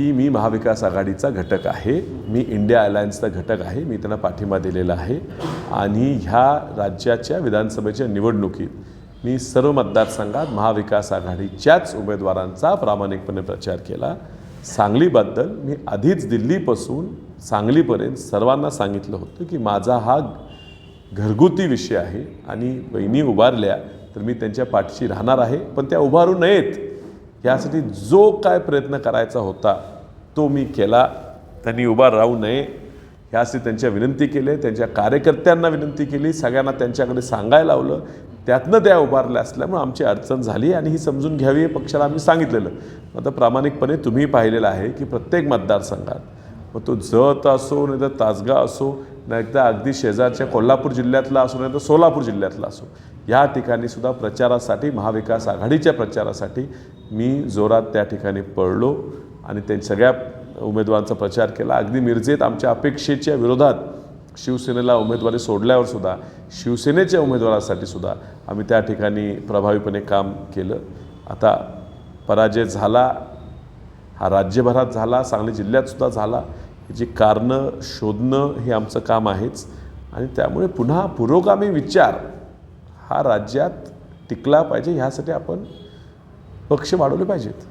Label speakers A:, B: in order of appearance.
A: की मी महाविकास आघाडीचा घटक आहे. मी इंडिया अलायन्सचा घटक आहे. मी त्यांना पाठिंबा दिलेला आहे. आणि ह्या राज्याच्या विधानसभेच्या निवडणुकीत मी सर्व मतदारसंघात महाविकास आघाडीच्याच उमेदवारांचा प्रामाणिकपणे प्रचार केला. सांगलीबद्दल मी आधीच दिल्लीपासून सांगलीपर्यंत सर्वांना सांगितलं होतं की माझा हा घरगुती विषय आहे आणि वहिनी उभारल्या तर मी त्यांच्या पाठीशी राहणार आहे. पण त्या उभारू नयेत. यासाठी जो काय प्रयत्न करायचा होता तो मी केला. त्यांनी उभा राहू नये. ह्यासाठी त्यांच्या विनंती केली त्यांच्या कार्यकर्त्यांना विनंती केली सगळ्यांना त्यांच्याकडे सांगायला लावलं. त्यातनं त्या उभारल्या असल्यामुळे आमची अडचण झाली आणि ही समजून घ्यावी हे पक्षाला आम्ही सांगितलेलं. आता प्रामाणिकपणे तुम्ही पाहिलेलं आहे की प्रत्येक मतदारसंघात मग तो जत असो नाही तर तासगाव असो नाही एकदा अगदी शेजारच्या कोल्हापूर जिल्ह्यातला असो नाही तर सोलापूर जिल्ह्यातला असो या ठिकाणी सुद्धा प्रचारासाठी महाविकास आघाडीच्या प्रचारासाठी मी जोरात त्या ठिकाणी पळलो आणि त्या सगळ्या उमेदवारांचा प्रचार केला. अगदी मिरजेत आमच्या अपेक्षेच्या विरोधात शिवसेनेला उमेदवारी सोडल्यावर सुद्धा शिवसेनेच्या उमेदवारासाठी सुद्धा आम्ही त्या ठिकाणी प्रभावीपणे काम केलं. आता पराजय झाला हा राज्यभरात झाला सांगली जिल्ह्यातसुद्धा झाला. जी कारणं शोधणं हे आमचं काम आहेच. आणि त्यामुळे पुन्हा पुरोगामी विचार हा राज्यात टिकला पाहिजे ह्यासाठी आपण पक्ष वाढवले पाहिजेत.